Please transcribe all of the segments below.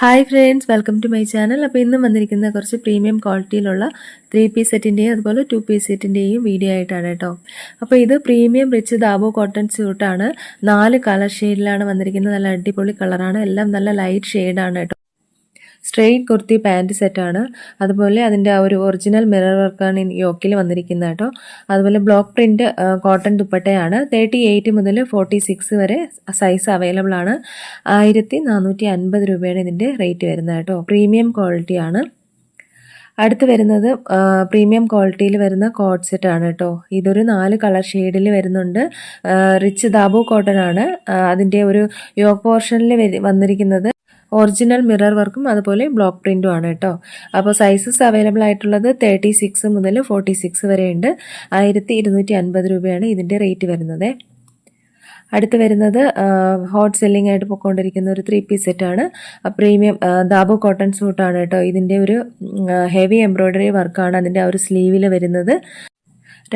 Hi friends welcome to my channel അപ്പോൾ ഇന്ന് വന്നിരിക്കുന്ന കുറച്ച് പ്രീമിയം ക്വാളിറ്റിയിലുള്ള ത്രീ പീസ് സെറ്റിന്റെയും അതുപോലെ ടു പീസ് സെറ്റിന്റെയും വീഡിയോ ആയിട്ടാണ് കേട്ടോ. അപ്പോൾ ഇത് പ്രീമിയം റിച്ച് ദാബോ കോട്ടൺ സ്യൂട്ടാണ് നാല് കളർ ഷെയ്ഡിലാണ് വന്നിരിക്കുന്നത്. നല്ല അടിപൊളി കളറാണ് എല്ലാം നല്ല ലൈറ്റ് ഷെയ്ഡാണ് കേട്ടോ. സ്ട്രെയിറ്റ് കുർത്തി പാന്റ് സെറ്റാണ് അതുപോലെ അതിന്റെ ആ ഒരു ഒറിജിനൽ മിറർ വർക്കാണ് യോക്കിൽ വന്നിരിക്കുന്നത് കേട്ടോ. അതുപോലെ ബ്ലോക്ക് പ്രിന്റ് കോട്ടൺ ദുപ്പട്ടയാണ്. തേർട്ടി എയ്റ്റ് മുതൽ ഫോർട്ടി സിക്സ് വരെ സൈസ് അവൈലബിൾ ആണ്. ആയിരത്തി നാനൂറ്റി അൻപത് രൂപയാണ് ഇതിന്റെ റേറ്റ് വരുന്നത് കേട്ടോ. പ്രീമിയം ക്വാളിറ്റിയാണ് അടുത്ത് വരുന്നത് പ്രീമിയം ക്വാളിറ്റിയിൽ വരുന്ന കോട്ട് സെറ്റാണ് കേട്ടോ. ഇതൊരു നാല് കളർ ഷെയ്ഡിൽ വരുന്നുണ്ട്. റിച്ച് ദാബു കോട്ടൺ ആണ്. അതിന്റെ ഒരു യോക്ക് പോർഷനിൽ വന്നിരിക്കുന്നത് ഒറിജിനൽ മിറർ വർക്കും അതുപോലെ ബ്ലോക്ക് പ്രിന്റും ആണ് കേട്ടോ. അപ്പോൾ സൈസസ് അവൈലബിൾ ആയിട്ടുള്ളത് തേർട്ടി സിക്സ് മുതൽ ഫോർട്ടി സിക്സ് വരെ ഉണ്ട്. ആയിരത്തി ഇരുന്നൂറ്റി അൻപത് രൂപയാണ് ഇതിന്റെ റേറ്റ് വരുന്നത്. അടുത്ത് വരുന്നത് ഹോട്ട് സെല്ലിംഗ് ആയിട്ട് പോയിക്കൊണ്ടിരിക്കുന്ന ഒരു ത്രീ പീസ് സെറ്റാണ് പ്രീമിയം ദാബു കോട്ടൺ സൂട്ടാണ് കേട്ടോ. ഇതിന്റെ ഒരു ഹെവി എംബ്രോയ്ഡറി വർക്കാണ് അതിന്റെ ആ ഒരു സ്ലീവിൽ വരുന്നത്.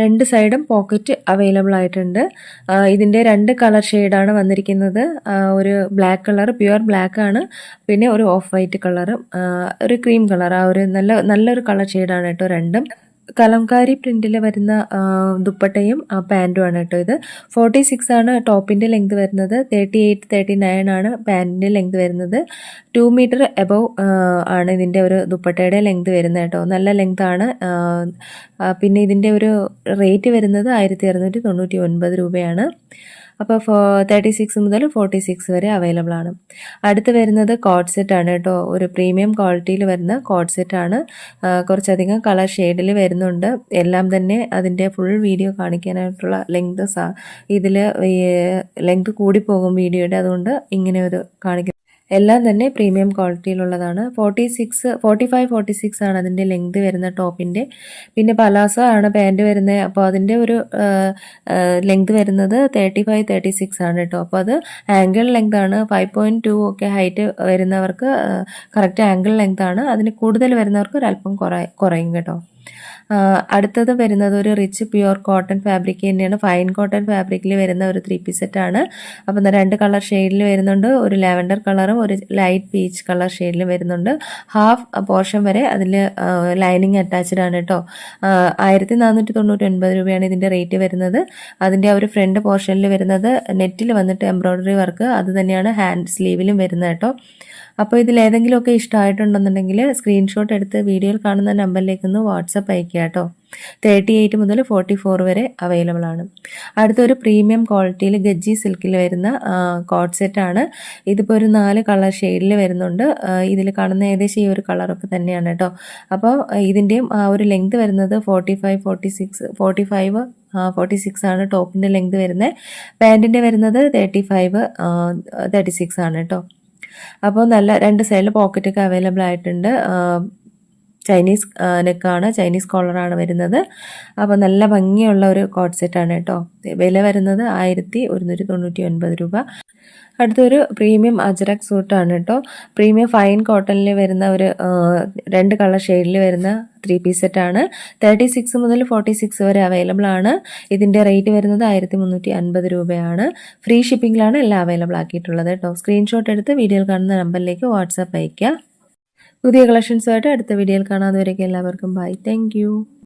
രണ്ട് സൈഡും പോക്കറ്റ് അവൈലബിൾ ആയിട്ടുണ്ട്. ഇതിന്റെ രണ്ട് കളർ ഷെയ്ഡാണ് വന്നിരിക്കുന്നത്. ഒരു ബ്ലാക്ക് കളർ പ്യുവർ ബ്ലാക്ക് ആണ്. പിന്നെ ഒരു ഓഫ് വൈറ്റ് കളറും ഒരു ക്രീം കളർ ആ ഒരു നല്ല നല്ലൊരു കളർ ഷെയ്ഡാണ് കേട്ടോ രണ്ടും. കലംകാരി പ്രിന്റിൽ വരുന്ന ദുപ്പട്ടയും പാന്റുമാണ് കേട്ടോ ഇത്. ഫോർട്ടി സിക്സ് ആണ് ടോപ്പിന്റെ ലെങ്ത് വരുന്നത്. തേർട്ടി എയ്റ്റ് തേർട്ടി നയൻ ആണ് പാന്റിന്റെ ലെങ്ത് വരുന്നത്. ടു മീറ്റർ എബവ് ആണ് ഇതിന്റെ ഒരു ദുപ്പട്ടയുടെ ലെങ്ത് വരുന്നത് കേട്ടോ. നല്ല ലെങ്ത് ആണ്. പിന്നെ ഇതിന്റെ ഒരു റേറ്റ് വരുന്നത് ആയിരത്തി അറുന്നൂറ്റി തൊണ്ണൂറ്റി ഒൻപത് രൂപയാണ്. അപ്പോൾ ഫോ തേർട്ടി സിക്സ് മുതൽ ഫോർട്ടി സിക്സ് വരെ അവൈലബിൾ ആണ്. അടുത്ത് വരുന്നത് കോഡ് സെറ്റ് ആണ് കേട്ടോ. ഒരു പ്രീമിയം ക്വാളിറ്റിയിൽ വരുന്ന കോഡ് സെറ്റ് ആണ്. കുറച്ചധികം കളർ ഷെയ്ഡിൽ വരുന്നുണ്ട്. എല്ലാം തന്നെ അതിന്റെ ഫുൾ വീഡിയോ കാണിക്കാനായിട്ടുള്ള ലെങ്ത് ഇതിൽ ലെങ്ത് കൂടി പോകും വീഡിയോയുടെ അതുകൊണ്ട് ഇങ്ങനെ ഒരു കാണിക്കും എല്ലാം തന്നെ premium ക്വാളിറ്റിയിലുള്ളതാണ്. Forty six forty five forty six ആണ് അതിന്റെ ലെങ്ത് വരുന്ന ടോപ്പിന്റെ പിന്നെ പലാസോ ആണ് പാന്റ് വരുന്നത്. അപ്പോൾ അതിന്റെ ഒരു ലെങ്ത് വരുന്നത് തേർട്ടി ഫൈവ് തേർട്ടി സിക്സ് ആണ് കേട്ടോ അപ്പോൾ അത് ആംഗിൾ ലെങ്ത് ആണ്. ഫൈവ് പോയിന്റ് ടു ഒക്കെ ഹൈറ്റ് വരുന്നവർക്ക് കറക്റ്റ് ആംഗിൾ ലെങ്ത് ആണ്. അതിന് കൂടുതൽ വരുന്നവർക്ക് ഒരല്പം കുറയും കേട്ടോ അടുത്തത് വരുന്നത് ഒരു റിച്ച് പ്യുവർ കോട്ടൺ ഫാബ്രിക് തന്നെയാണ്. ഫൈൻ കോട്ടൺ ഫാബ്രിക്കിൽ വരുന്ന ഒരു ത്രീ പീസ് സെറ്റാണ് അപ്പം രണ്ട് കളർ ഷെയ്ഡിൽ വരുന്നുണ്ട്. ഒരു ലാവൻഡർ കളറും ഒരു ലൈറ്റ് പീച്ച് കളർ ഷെയ്ഡിലും വരുന്നുണ്ട്. ഹാഫ് പോർഷൻ വരെ അതിൽ ലൈനിങ് അറ്റാച്ച്ഡ് ആണ് കേട്ടോ ആയിരത്തി നാനൂറ്റി തൊണ്ണൂറ്റി ഒൻപത് രൂപയാണ് ഇതിന്റെ റേറ്റ് വരുന്നത്. അതിന്റെ ഒരു ഫ്രണ്ട് പോർഷനിൽ വരുന്നത് നെറ്റിൽ വന്നിട്ട് എംബ്രോയ്ഡറി വർക്ക് അത് തന്നെയാണ് ഹാൻഡ് സ്ലീവിലും വരുന്നത് കേട്ടോ അപ്പോൾ ഇതിലേതെങ്കിലുമൊക്കെ ഇഷ്ടമായിട്ടുണ്ടെന്നുണ്ടെങ്കിൽ സ്ക്രീൻഷോട്ട് എടുത്ത് വീഡിയോയിൽ കാണുന്ന നമ്പറിലേക്ക് ഒന്ന് വാട്സപ്പ് അയക്കുക കേട്ടോ. തേർട്ടി എയ്റ്റ് മുതൽ ഫോർട്ടി ഫോർ വരെ അവൈലബിൾ ആണ്. അടുത്തൊരു പ്രീമിയം ക്വാളിറ്റിയിൽ ഗജ്ജി സിൽക്കിൽ വരുന്ന കോട്ട് സെറ്റാണ് ഇതിപ്പോൾ ഒരു നാല് കളർ ഷെയ്ഡിൽ വരുന്നുണ്ട്. ഇതിൽ കാണുന്ന ഏകദേശം ഈ ഒരു കളറൊക്കെ തന്നെയാണ് കേട്ടോ. അപ്പോൾ ഇതിന്റെയും ആ ഒരു ലെങ്ത് വരുന്നത് forty five forty six forty five forty six ആണ് ടോപ്പിന്റെ ലെങ്ത് വരുന്നത് പാന്റിന്റെ വരുന്നത് തേർട്ടി ഫൈവ് തേർട്ടി സിക്സ് ആണ് കേട്ടോ. അപ്പോൾ നല്ല രണ്ട് സൈഡിൽ പോക്കറ്റൊക്കെ അവൈലബിൾ ആയിട്ടുണ്ട്. ചൈനീസ് നെക്കാണ് ചൈനീസ് കോളറാണ് വരുന്നത്. അപ്പോൾ നല്ല ഭംഗിയുള്ള ഒരു കോട്ട് സെറ്റാണ് കേട്ടോ. വില വരുന്നത് ആയിരത്തി ഒരുന്നൂറ്റി തൊണ്ണൂറ്റി ഒൻപത് രൂപ. അടുത്തൊരു പ്രീമിയം അജറക് സൂട്ടാണ് കേട്ടോ. പ്രീമിയം ഫൈൻ കോട്ടണിൽ വരുന്ന ഒരു രണ്ട് കളർ ഷെയ്ഡിൽ വരുന്ന ത്രീ പീസ് സെറ്റാണ് തേർട്ടി സിക്സ് മുതൽ ഫോർട്ടി സിക്സ് വരെ അവൈലബിൾ ആണ്. ഇതിന്റെ റേറ്റ് വരുന്നത് ആയിരത്തി മുന്നൂറ്റി അൻപത് രൂപയാണ് ഫ്രീ ഷിപ്പിംഗിലാണ് എല്ലാം അവൈലബിൾ ആക്കിയിട്ടുള്ളത് കേട്ടോ. സ്ക്രീൻഷോട്ട് എടുത്ത് വീഡിയോയിൽ കാണുന്ന നമ്പറിലേക്ക് വാട്സാപ്പ് അയയ്ക്കുക പുതിയ കളക്ഷൻസുമായിട്ട് അടുത്ത വീഡിയോയിൽ കാണാതെ എല്ലാവർക്കും ബൈ താങ്ക്